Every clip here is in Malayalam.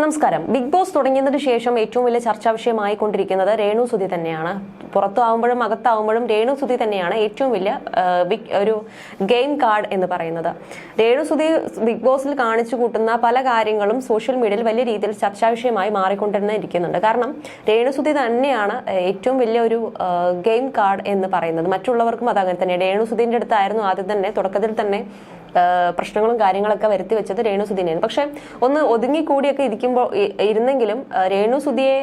നമസ്കാരം. ബിഗ് ബോസ് തുടങ്ങിയതിനു ശേഷം ഏറ്റവും വലിയ ചർച്ചാ വിഷയമായി കൊണ്ടിരിക്കുന്നത് രേണു സുധി തന്നെയാണ്. പുറത്താവുമ്പോഴും അകത്താവുമ്പോഴും രേണു സുധി തന്നെയാണ് ഏറ്റവും വലിയ ഒരു ഗെയിം കാർഡ് എന്ന് പറയുന്നത്. രേണു സുധി ബിഗ് ബോസിൽ കാണിച്ചു കൂട്ടുന്ന പല കാര്യങ്ങളും സോഷ്യൽ മീഡിയയിൽ വലിയ രീതിയിൽ ചർച്ചാ വിഷയമായി മാറിക്കൊണ്ടിരുന്ന ഇരിക്കുന്നുണ്ട്. കാരണം രേണു സുധി തന്നെയാണ് ഏറ്റവും വലിയ ഒരു ഗെയിം കാർഡ് എന്ന് പറയുന്നത്. മറ്റുള്ളവർക്കും അത് അങ്ങനെ തന്നെ. രേണു സുധീന്റെ അടുത്തായിരുന്നു ആദ്യം തന്നെ തുടക്കത്തിൽ തന്നെ പ്രശ്നങ്ങളും കാര്യങ്ങളൊക്കെ വരുത്തി വെച്ചത് രേണു സുധീനെയാണ്. പക്ഷെ ഒന്ന് ഒതുങ്ങി കൂടിയൊക്കെ ഇരിക്കുമ്പോൾ ഇരുന്നെങ്കിലും രേണു സുധിയെ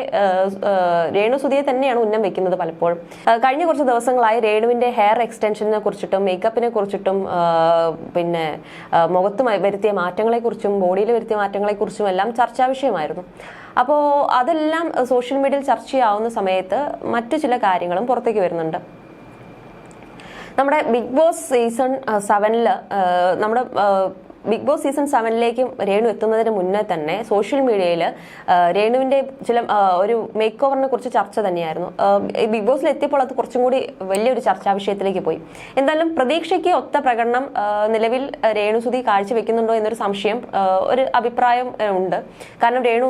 രേണു സുധിയെ തന്നെയാണ് ഉന്നം വെക്കുന്നത് പലപ്പോഴും. കഴിഞ്ഞ കുറച്ച് ദിവസങ്ങളായി രേണുവിന്റെ ഹെയർ എക്സ്റ്റൻഷനെ കുറിച്ചിട്ടും മേക്കപ്പിനെ കുറിച്ചിട്ടും പിന്നെ മുഖത്ത് വരുത്തിയ മാറ്റങ്ങളെ കുറിച്ചും ബോഡിയിൽ വരുത്തിയ മാറ്റങ്ങളെ കുറിച്ചും എല്ലാം ചർച്ചാ വിഷയമായിരുന്നു. അപ്പോൾ അതെല്ലാം സോഷ്യൽ മീഡിയയിൽ ചർച്ചയാവുന്ന സമയത്ത് മറ്റു ചില കാര്യങ്ങളും പുറത്തേക്ക് വരുന്നുണ്ട്. നമ്മുടെ ബിഗ് ബോസ് സീസൺ സെവനിൽ നമ്മുടെ ബിഗ് ബോസ് സീസൺ സെവനിലേക്കും രേണു എത്തുന്നതിന് മുന്നേ തന്നെ സോഷ്യൽ മീഡിയയിൽ രേണുവിന്റെ ചില ഒരു മേക്ക് ഓവറിനെ കുറിച്ച് ചർച്ച തന്നെയായിരുന്നു. ബിഗ് ബോസിൽ എത്തിയപ്പോൾ അത് കുറച്ചും കൂടി വലിയൊരു ചർച്ചാ വിഷയത്തിലേക്ക് പോയി. എന്തായാലും പ്രതീക്ഷയ്ക്ക് ഒത്ത പ്രകടനം നിലവിൽ രേണു സുധി കാഴ്ചവെക്കുന്നുണ്ടോ എന്നൊരു സംശയം ഒരു അഭിപ്രായം ഉണ്ട്. കാരണം രേണു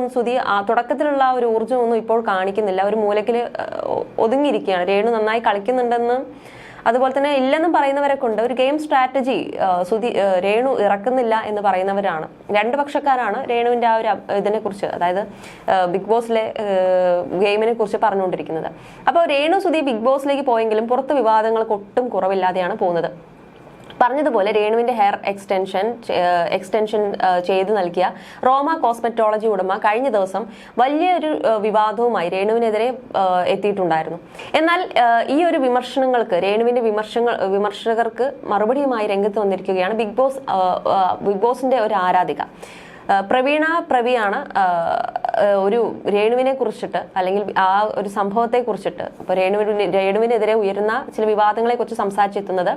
ആ തുടക്കത്തിലുള്ള ഒരു ഊർജമൊന്നും ഇപ്പോൾ കാണിക്കുന്നില്ല. ഒരു മൂലക്കിൽ ഒതുങ്ങിയിരിക്കുകയാണ്. രേണു നന്നായി കളിക്കുന്നുണ്ടെന്ന് അതുപോലെ തന്നെ ഇല്ലെന്നും പറയുന്നവരൊക്കെ ഉണ്ട് ഒരു ഗെയിം സ്ട്രാറ്റജി സുധി രേണു ഇറക്കുന്നില്ല എന്ന് പറയുന്നവരാണ്. രണ്ട് പക്ഷക്കാരാണ് രേണുവിന്റെ ആ ഒരു ഇതിനെക്കുറിച്ച് ഇതിനെ കുറിച്ച് അതായത് ബിഗ് ബോസിലെ ഗെയിമിനെ കുറിച്ച് പറഞ്ഞുകൊണ്ടിരിക്കുന്നത്. അപ്പോൾ രേണു സുധി ബിഗ് ബോസിലേക്ക് പോയെങ്കിലും പുറത്ത് വിവാദങ്ങൾക്ക് ഒട്ടും കുറവില്ലാതെയാണ് പോകുന്നത്. പറഞ്ഞതുപോലെ രേണുവിന്റെ ഹെയർ എക്സ്റ്റൻഷൻ എക്സ്റ്റൻഷൻ ചെയ്തു നൽകിയ റോമ കോസ്മെറ്റോളജി ഉടമ കഴിഞ്ഞ ദിവസം വലിയൊരു വിവാദവുമായി രേണുവിനെതിരെ എത്തിയിട്ടുണ്ടായിരുന്നു. എന്നാൽ ഈ ഒരു വിമർശനങ്ങൾക്ക് രേണുവിന്റെ വിമർശങ്ങൾ വിമർശകർക്ക് മറുപടിയുമായി രംഗത്ത് വന്നിരിക്കുകയാണ് ബിഗ് ബോസ് ബിഗ് ബോസിന്റെ ഒരു ആരാധിക. പ്രവീണ പ്രവിയാണ് ഒരു രേണുവിനെ കുറിച്ചിട്ട് അല്ലെങ്കിൽ ആ ഒരു സംഭവത്തെ കുറിച്ചിട്ട് ഇപ്പോൾ രേണുവിന് രേണുവിനെതിരെ ഉയരുന്ന ചില വിവാദങ്ങളെ കുറിച്ച് സംസാരിച്ചെത്തുന്നത്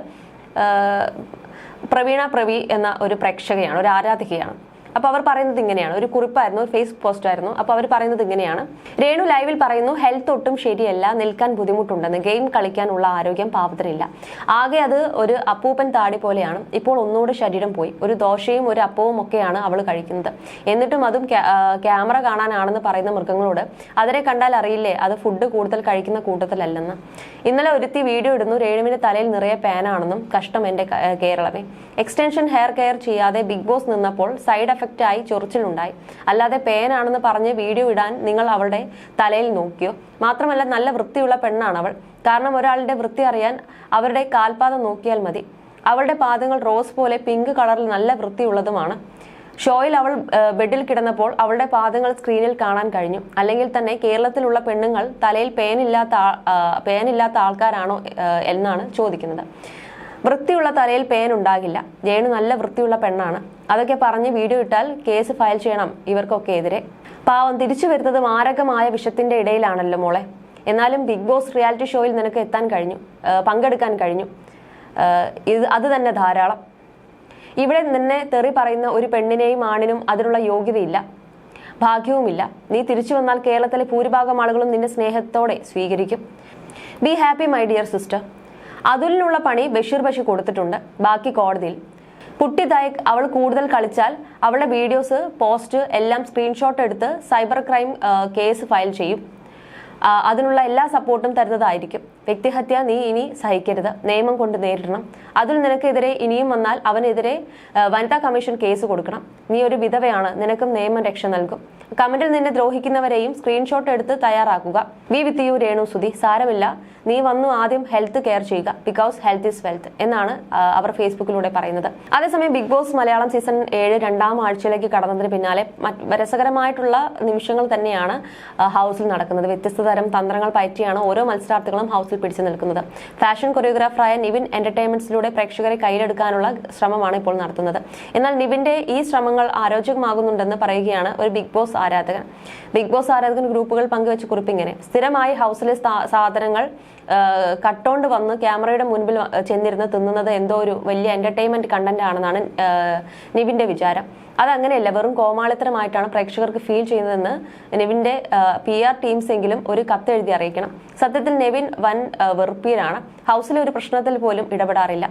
പ്രവീണ പ്രവി എന്ന ഒരു പ്രേക്ഷകയാണ് ഒരു ആരാധികയാണ്. അപ്പൊ അവർ പറയുന്നത് ഇങ്ങനെയാണ്. ഒരു കുറിപ്പായിരുന്നു ഒരു ഫേസ് പോസ്റ്റ് ആയിരുന്നു. അപ്പൊ അവർ പറയുന്നത് ഇങ്ങനെയാണ്. രേണു ലൈവിൽ പറയുന്നു ഹെൽത്ത് ഒട്ടും ശരിയല്ല നിൽക്കാൻ ബുദ്ധിമുട്ടുണ്ടെന്ന് ഗെയിം കളിക്കാനുള്ള ആരോഗ്യം പാവത്തിനില്ല. ആകെ അത് ഒരു അപ്പൂപ്പൻ താടി പോലെയാണ്. ഇപ്പോൾ ഒന്നുകൂടെ ശരീരം പോയി. ഒരു ദോശയും ഒരു അപ്പവും ഒക്കെയാണ് അവൾ കഴിക്കുന്നത്. എന്നിട്ടും അതും ക്യാമറ കാണാനാണെന്ന് പറയുന്ന മൃഗങ്ങളോട് അതിനെ കണ്ടാൽ അറിയില്ലേ അത് ഫുഡ് കൂടുതൽ കഴിക്കുന്ന കൂട്ടത്തിലല്ലെന്ന്? ഇന്നലെ ഒരുത്തി വീഡിയോ ഇടുന്നു രേണുവിന്റെ തലയിൽ നിറയെ പാനാണെന്നും കഷ്ടം എന്റെ കേരളമേ. എക്സ്റ്റൻഷൻ ഹെയർ കെയർ ചെയ്യാതെ ബിഗ് ബോസ് നിന്നപ്പോൾ സൈഡ് എഫക്റ്റ് ആയി ചൊറിച്ചിലുണ്ടായി. അല്ലാതെ പേനാണെന്ന് പറഞ്ഞ് വീഡിയോ ഇടാൻ നിങ്ങൾ അവളുടെ തലയിൽ നോക്കിയോ? മാത്രമല്ല നല്ല വൃത്തിയുള്ള പെണ്ണാണ് അവൾ. കാരണം ഒരാളുടെ വൃത്തി അറിയാൻ അവരുടെ കാൽപാദം നോക്കിയാൽ മതി. അവളുടെ പാദങ്ങൾ റോസ് പോലെ പിങ്ക് കളറിൽ നല്ല വൃത്തിയുള്ളതുമാണ്. ഷോയിൽ അവൾ ബെഡിൽ കിടന്നപ്പോൾ അവളുടെ പാദങ്ങൾ സ്ക്രീനിൽ കാണാൻ കഴിഞ്ഞു. അല്ലെങ്കിൽ തന്നെ കേരളത്തിലുള്ള പെണ്ണുങ്ങൾ തലയിൽ പേനില്ലാത്ത പേനില്ലാത്ത ആൾക്കാരാണോ എന്നാണ് ചോദിക്കുന്നത്. വൃത്തിയുള്ള തലയിൽ പേൻ ഉണ്ടാകില്ല. ജയണു നല്ല വൃത്തിയുള്ള പെണ്ണാണ്. അതൊക്കെ പറഞ്ഞ് വീഡിയോ ഇട്ടാൽ കേസ് ഫയൽ ചെയ്യണം ഇവർക്കൊക്കെ എതിരെ. പാവം തിരിച്ചു വരുന്നത് മാരകമായ വിഷത്തിന്റെ ഇടയിലാണല്ലോ മോളെ. എന്നാലും ബിഗ് ബോസ് റിയാലിറ്റി ഷോയിൽ നിനക്ക് എത്താൻ കഴിഞ്ഞു. പങ്കെടുക്കാൻ കഴിഞ്ഞു. ഇത് അത് തന്നെ ധാരാളം. ഇവിടെ നിന്നെ തെറി പറയുന്ന ഒരു പെണ്ണിനെയും ആണിനും അതിനുള്ള യോഗ്യതയില്ല. ഭാഗ്യവുമില്ല. നീ തിരിച്ചു വന്നാൽ കേരളത്തിലെ ഭൂരിഭാഗം ആളുകളും നിന്റെ സ്നേഹത്തോടെ സ്വീകരിക്കും. Be happy my dear sister അതുലിനുള്ള പണി ബഷീർ ബഷി കൊടുത്തിട്ടുണ്ട്. ബാക്കി കോടതിയിൽ. കുട്ടി തായക് അവൾ കൂടുതൽ കളിച്ചാൽ അവളുടെ വീഡിയോസ് പോസ്റ്റ് എല്ലാം സ്ക്രീൻഷോട്ട് എടുത്ത് സൈബർ ക്രൈം കേസ് ഫയൽ ചെയ്യും. അതിനുള്ള എല്ലാ സപ്പോർട്ടും തരുന്നതായിരിക്കും. വ്യക്തിഹത്യ നീ ഇനി സഹിക്കരുത്. നിയമം കൊണ്ട് നേരിടണം. അതിൽ നിനക്കെതിരെ ഇനിയും വന്നാൽ അവനെതിരെ വനിതാ കമ്മീഷൻ കേസ് കൊടുക്കണം. നീ ഒരു വിധവയാണ്. നിനക്കും നിയമം രക്ഷ നൽകും. കമന്റിൽ നിന്നെ ദ്രോഹിക്കുന്നവരെയും സ്ക്രീൻഷോട്ട് എടുത്ത് തയ്യാറാക്കുക. We with you Renu Sudhi. സാരമില്ല. നീ വന്നു ആദ്യം ഹെൽത്ത് കെയർ ചെയ്യുക. ബിക്കോസ് ഹെൽത്ത് ഇസ് വെൽത്ത് എന്നാണ് അവർ ഫേസ്ബുക്കിലൂടെ പറയുന്നത്. അതേസമയം ബിഗ് ബോസ് മലയാളം സീസൺ ഏഴ് രണ്ടാം ആഴ്ചയിലേക്ക് കടന്നതിന് പിന്നാലെ രസകരമായിട്ടുള്ള നിമിഷങ്ങൾ തന്നെയാണ് ഹൗസിൽ നടക്കുന്നത്. വ്യത്യസ്ത തരം തന്ത്രങ്ങൾ പയറ്റിയാണ് ഓരോ മത്സരാർത്ഥികളും ഹൗസിൽ പിടിച്ചു നിൽക്കുന്നത്. ഫാഷൻ കൊറിയോഗ്രാഫറായ നിവിൻ എന്റർടൈൻമെന്റ്സിലൂടെ പ്രേക്ഷകരെ കയ്യിലെടുക്കാനുള്ള ശ്രമമാണ് ഇപ്പോൾ നടത്തുന്നത്. എന്നാൽ നിവിന്റെ ഈ ശ്രമങ്ങൾ ആരോഗ്യമാകുന്നുണ്ടെന്ന് പറയുകയാണ് ഒരു ബിഗ് ബോസ് ആരാധകൻ. ബിഗ് ബോസ് ആരാധകൻ ഗ്രൂപ്പുകൾ പങ്കുവെച്ച കുറിപ്പ് ഇങ്ങനെ. സ്ഥിരമായി ഹൗസിലെ സാധനങ്ങൾ കട്ടോണ്ട് വന്ന് ക്യാമറയുടെ മുൻപിൽ ചെന്നിരുന്ന് തിന്നുന്നത് എന്തോ ഒരു വലിയ എന്റർടൈൻമെന്റ് കണ്ടന്റ് ആണെന്നാണ് നിവിന്റെ വിചാരം. അതങ്ങനെയല്ല വെറും കോമാളിത്തരമായിട്ടാണ് പ്രേക്ഷകർക്ക് ഫീൽ ചെയ്യുന്നതെന്ന് നെവിന്റെ പി ആർ ടീംസ് എങ്കിലും ഒരു കത്ത് എഴുതി അറിയിക്കണം. സത്യത്തിൽ നെവിൻ വൻ വെറുപ്പീരാണ്. ഹൗസിലെ ഒരു പ്രശ്നത്തിൽ പോലും ഇടപെടാറില്ല.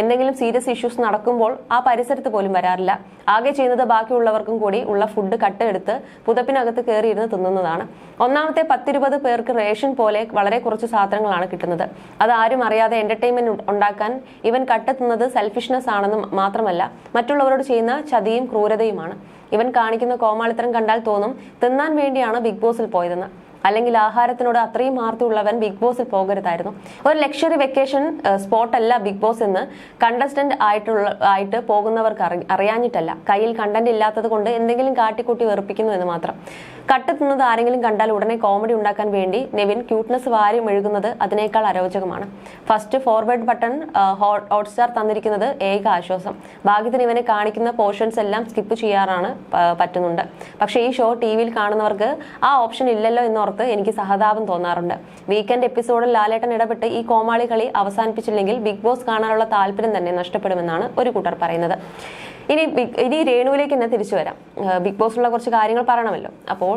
എന്തെങ്കിലും സീരിയസ് ഇഷ്യൂസ് നടക്കുമ്പോൾ ആ പരിസരത്ത് പോലും വരാറില്ല. ആകെ ചെയ്യുന്നത് ബാക്കിയുള്ളവർക്കും കൂടി ഉള്ള ഫുഡ് കട്ട് എടുത്ത് പുതപ്പിനകത്ത് കയറിയിരുന്ന് തിന്നുന്നതാണ്. ഒന്നാമത്തെ പത്തിരുപത് പേർക്ക് റേഷൻ പോലെ വളരെ കുറച്ച് സാധനങ്ങളാണ് കിട്ടുന്നത്. അത് ആരും അറിയാതെ എന്റർടൈൻമെന്റ് ഉണ്ടാക്കാൻ ഇവൻ കട്ടെത്തുന്നത് സെൽഫിഷ്നെസ് ആണെന്ന് മാത്രമല്ല മറ്റുള്ളവരോട് ചെയ്യുന്ന ചതിയും ക്രൂരതയുമാണ്. ഇവൻ കാണിക്കുന്ന കോമാളിത്തരം കണ്ടാൽ തോന്നും തിന്നാൻ വേണ്ടിയാണ് ബിഗ് ബോസിൽ പോയതെന്ന്. അല്ലെങ്കിൽ ആഹാരത്തിനോട് അത്രയും ആർത്തിയുള്ളവൻ ബിഗ് ബോസിൽ പോകരുതായിരുന്നു. ഒരു ലക്ഷറി വെക്കേഷൻ സ്പോട്ട് അല്ല ബിഗ് ബോസ് എന്ന് കണ്ടസ്റ്റന്റ് ആയിട്ടുള്ള ആയിട്ട് പോകുന്നവർക്ക് അറി- അറിയാഞ്ഞിട്ടല്ല. കയ്യിൽ കണ്ടന്റ് ഇല്ലാത്തത് കൊണ്ട് എന്തെങ്കിലും കാട്ടിക്കൂട്ടി വെറുപ്പിക്കുന്നു എന്ന് മാത്രം. കട്ട് തിന്നത് ആരെങ്കിലും കണ്ടാൽ ഉടനെ കോമഡി ഉണ്ടാക്കാൻ വേണ്ടി നെവിൻ ക്യൂട്ട്നെസ് വാരി മെഴുകുന്നത് അതിനേക്കാൾ അരോചകമാണ്. ഫസ്റ്റ് ഫോർവേഡ് ബട്ടൺ ഹോട്ട്സ്റ്റാർ തന്നിരിക്കുന്നത് ഏക ആശ്വാസം. ഭാഗ്യത്തിന് ഇവനെ കാണിക്കുന്ന പോർഷൻസ് എല്ലാം സ്കിപ്പ് ചെയ്യാറാണ് പറ്റുന്നുണ്ട്. പക്ഷേ ഈ ഷോ ടി വിയിൽ കാണുന്നവർക്ക് ആ ഓപ്ഷൻ ഇല്ലല്ലോ എന്നോർത്ത് എനിക്ക് സഹതാപം തോന്നാറുണ്ട്. വീക്കെൻഡ് എപ്പിസോഡിൽ ലാലേട്ടൻ ഇടപെട്ട് ഈ കോമാളി കളി അവസാനിപ്പിച്ചില്ലെങ്കിൽ ബിഗ് ബോസ് കാണാനുള്ള താല്പര്യം തന്നെ നഷ്ടപ്പെടുമെന്നാണ് ഒരു കൂട്ടർ പറയുന്നത്. ഇനി ഇനി രേണുവിലേക്ക് തന്നെ തിരിച്ചു വരാം. ബിഗ് ബോസിലുള്ള കുറച്ച് കാര്യങ്ങൾ പറയണമല്ലോ. അപ്പോൾ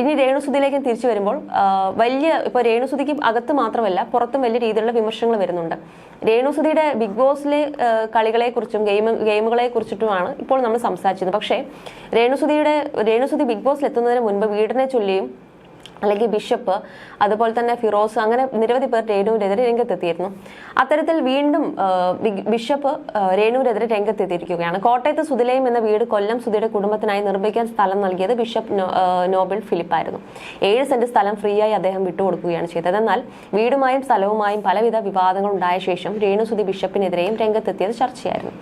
ഇനി രേണുസുതിയിലേക്ക് തിരിച്ചു വരുമ്പോൾ വലിയ ഇപ്പോൾ രേണുസുതിക്ക് അകത്ത് മാത്രമല്ല പുറത്തും വലിയ രീതിയിലുള്ള വിമർശനങ്ങൾ വരുന്നുണ്ട്. രേണുസുതിയുടെ ബിഗ് ബോസിലെ കളികളെക്കുറിച്ചും ഗെയിം ഗെയിമുകളെ കുറിച്ചിട്ടുമാണ് ഇപ്പോൾ നമ്മൾ സംസാരിച്ചത് പക്ഷേ രേണുസുതിയുടെ രേണുസുതി ബിഗ് ബോസിൽ എത്തുന്നതിന് മുൻപ് വീടിനെ ചൊല്ലിയും അല്ലെങ്കിൽ ബിഷപ്പ് അതുപോലെ തന്നെ ഫിറോസ് അങ്ങനെ നിരവധി പേർ രേണുവിനെതിരെ രംഗത്തെത്തിയിരുന്നു. അത്തരത്തിൽ വീണ്ടും ബിഷപ്പ് രേണുവിനെതിരെ രംഗത്തെത്തിയിരിക്കുകയാണ്. കോട്ടയത്ത് സുതിലയം എന്ന വീട് കൊല്ലം സുധിയുടെ കുടുംബത്തിനായി നിർമ്മിക്കാൻ സ്ഥലം നൽകിയത് ബിഷപ്പ് നോബിൾ ഫിലിപ്പ് നോബൽ ഫിലിപ്പായിരുന്നു. ഏഴ് സെന്റ് സ്ഥലം ഫ്രീ ആയി അദ്ദേഹം വിട്ടുകൊടുക്കുകയാണ് ചെയ്തത്. എന്നാൽ വീടുമായും സ്ഥലവുമായും പലവിധ വിവാദങ്ങൾ ഉണ്ടായ ശേഷം രേണു സുധി ബിഷപ്പിനെതിരെയും രംഗത്തെത്തിയത് ചർച്ചയായിരുന്നു.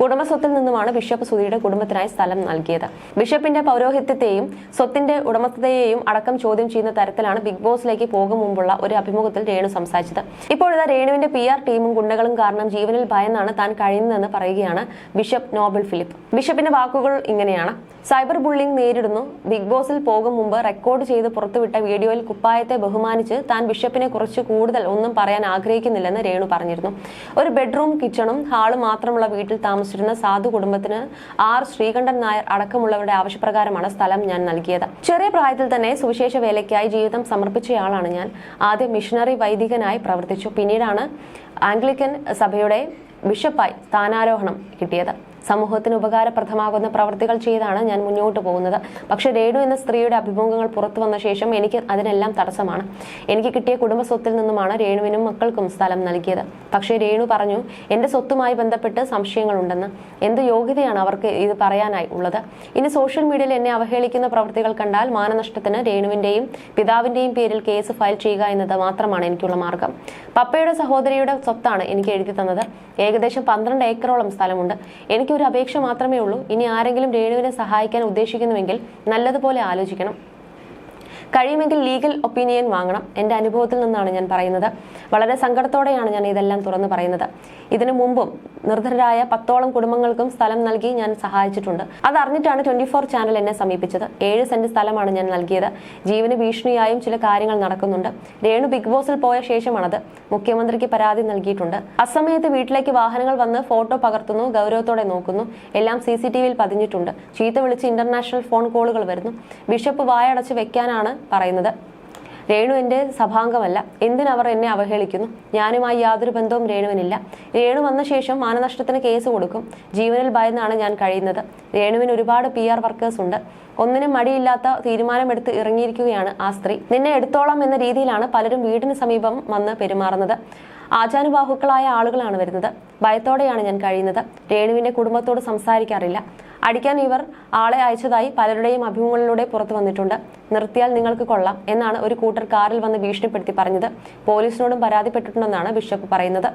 കുടുംബസ്വത്തിൽ നിന്നുമാണ് ബിഷപ്പ് സുധിയുടെ കുടുംബത്തിനായി സ്ഥലം നൽകിയത്. ബിഷപ്പിന്റെ പൗരോഹിത്യത്തെയും സ്വത്തിന്റെ ഉടമസ്ഥതയെയും അടക്കം ചോദ്യം ചെയ്യുന്ന തരത്തിലാണ് ബിഗ് ബോസിലേക്ക് പോകും മുമ്പുള്ള ഒരു അഭിമുഖത്തിൽ രേണു സംസാരിച്ചത്. ഇപ്പോഴിതാ രേണുവിന്റെ പി ആർ ടീമും ഗുണ്ടകളും കാരണം ജീവനിൽ ഭയന്നാണ് താൻ കഴിയുന്നതെന്ന് പറയുകയാണ് ബിഷപ്പ് നോബൽ ഫിലിപ്പ്. ബിഷപ്പിന്റെ വാക്കുകൾ ഇങ്ങനെയാണ്. സൈബർ ബുള്ളിംഗ് നേരിടുന്നു. ബിഗ് ബോസിൽ പോകും മുമ്പ് റെക്കോർഡ് ചെയ്ത് പുറത്തുവിട്ട വീഡിയോയിൽ കുപ്പായത്തെ ബഹുമാനിച്ച് താൻ ബിഷപ്പിനെ കുറിച്ച് കൂടുതൽ ഒന്നും പറയാൻ ആഗ്രഹിക്കുന്നില്ലെന്ന് രേണു പറഞ്ഞിരുന്നു. ഒരു ബെഡ്റൂം കിച്ചണും ഹാളും മാത്രമുള്ള വീട്ടിൽ താമസിച്ചിരുന്ന സാധു കുടുംബത്തിന് ആർ. ശ്രീകണ്ഠൻ നായർ അടക്കമുള്ളവരുടെ ആവശ്യപ്രകാരമാണ് സ്ഥലം ഞാൻ നൽകിയത്. ചെറിയ പ്രായത്തിൽ തന്നെ സുവിശേഷ വേലയ്ക്കായി ജീവിതം സമർപ്പിച്ചയാളാണ് ഞാൻ. ആദ്യം മിഷണറി വൈദികനായി പ്രവർത്തിച്ചു. പിന്നീടാണ് ആംഗ്ലിക്കൻ സഭയുടെ ബിഷപ്പായി സ്ഥാനാരോഹണം കിട്ടിയത്. സമൂഹത്തിന് ഉപകാരപ്രദമാകുന്ന പ്രവർത്തികൾ ചെയ്താണ് ഞാൻ മുന്നോട്ട് പോകുന്നത്. പക്ഷേ രേണു എന്ന സ്ത്രീയുടെ അഭിമുഖങ്ങൾ പുറത്തു വന്ന ശേഷം എനിക്ക് അതിനെല്ലാം തടസ്സമാണ്. എനിക്ക് കിട്ടിയ കുടുംബ സ്വത്തിൽ നിന്നുമാണ് രേണുവിനും മക്കൾക്കും സ്ഥലം നൽകിയത്. പക്ഷേ രേണു പറഞ്ഞു എന്റെ സ്വത്തുമായി ബന്ധപ്പെട്ട് സംശയങ്ങളുണ്ടെന്ന്. എന്ത് യോഗ്യതയാണ് അവർക്ക് ഇത് പറയാനായി ഉള്ളത്? ഇനി സോഷ്യൽ മീഡിയയിൽ എന്നെ അവഹേളിക്കുന്ന പ്രവൃത്തികൾ കണ്ടാൽ മാനനഷ്ടത്തിന് രേണുവിന്റെയും പിതാവിന്റെയും പേരിൽ കേസ് ഫയൽ ചെയ്യുക എന്നത് മാത്രമാണ് എനിക്കുള്ള മാർഗം. പപ്പയുടെ സഹോദരിയുടെ സ്വത്താണ് എനിക്ക് എഴുതി തന്നത്. ഏകദേശം പന്ത്രണ്ട് ഏക്കറോളം സ്ഥലമുണ്ട്. എനിക്ക് ഒരു അപേക്ഷ മാത്രമേ ഉള്ളൂ. ഇനി ആരെങ്കിലും രേണുവിനെ സഹായിക്കാൻ ഉദ്ദേശിക്കുന്നുവെങ്കിൽ നല്ലതുപോലെ ആലോചിക്കണം. കഴിയുമെങ്കിൽ ലീഗൽ ഒപ്പീനിയൻ വാങ്ങണം. എന്റെ അനുഭവത്തിൽ നിന്നാണ് ഞാൻ പറയുന്നത്. വളരെ സങ്കടത്തോടെയാണ് ഞാൻ ഇതെല്ലാം തുറന്നു പറയുന്നത്. ഇതിനു മുമ്പും നിർധരരായ പത്തോളം കുടുംബങ്ങൾക്കും സ്ഥലം നൽകി ഞാൻ സഹായിച്ചിട്ടുണ്ട്. അതറിഞ്ഞിട്ടാണ് ട്വന്റി ഫോർ ചാനൽ എന്നെ സമീപിച്ചത്. ഏഴ് സെന്റ് സ്ഥലമാണ് ഞാൻ നൽകിയത്. ജീവന് ഭീഷണിയായും ചില കാര്യങ്ങൾ നടക്കുന്നുണ്ട്. രേണു ബിഗ് ബോസിൽ പോയ ശേഷമാണത്. മുഖ്യമന്ത്രിക്ക് പരാതി നൽകിയിട്ടുണ്ട്. അസമയത്ത് വീട്ടിലേക്ക് വാഹനങ്ങൾ വന്ന് ഫോട്ടോ പകർത്തുന്നു ഗൗരവത്തോടെ നോക്കുന്നു. എല്ലാം സി സി ടി വിയിൽ പതിഞ്ഞിട്ടുണ്ട്. ചീത്ത വിളിച്ച് ഇന്റർനാഷണൽ ഫോൺ കോളുകൾ വരുന്നു. ബിഷപ്പ് വായടച്ച് വെക്കാനാണ് പറയുന്നത്. രേണു എന്റെ സഭാംഗമല്ല. എന്തിനവർ എന്നെ അവഹേളിക്കുന്നു? ഞാനുമായി യാതൊരു ബന്ധവും രേണുവിനില്ല. രേണു വന്ന ശേഷം മാനനഷ്ടത്തിന് കേസ് കൊടുക്കും. ജീവനിൽ ഭയന്നാണ് ഞാൻ കഴിയുന്നത്. രേണുവിന് ഒരുപാട് പി ആർ വർക്കേഴ്സ് ഉണ്ട്. ഒന്നിനും മടിയില്ലാത്ത തീരുമാനമെടുത്ത് ഇറങ്ങിയിരിക്കുകയാണ് ആ സ്ത്രീ. നിന്നെ എടുത്തോളാം എന്ന രീതിയിലാണ് പലരും വീടിന് സമീപം വന്ന് പെരുമാറുന്നത്. ആചാനുബാഹുക്കളായ ആളുകളാണ് വരുന്നത്. ഭയത്തോടെയാണ് ഞാൻ കഴിയുന്നത്. രേണുവിന്റെ കുടുംബത്തോട് സംസാരിക്കാറില്ല. അടിക്കാൻ ഇവർ ആളെ അയച്ചതായി പലരുടെയും അഭിമുഖങ്ങളിലൂടെ പുറത്തു വന്നിട്ടുണ്ട്. നിർത്തിയാൽ നിങ്ങൾക്ക് കൊള്ളാം എന്നാണ് ഒരു കൂട്ടർ കാറിൽ വന്ന് ഭീഷണിപ്പെടുത്തി പറഞ്ഞത്. പോലീസിനോടും പരാതിപ്പെട്ടിട്ടുണ്ടെന്നാണ് ബിഷപ്പ് പറയുന്നത്.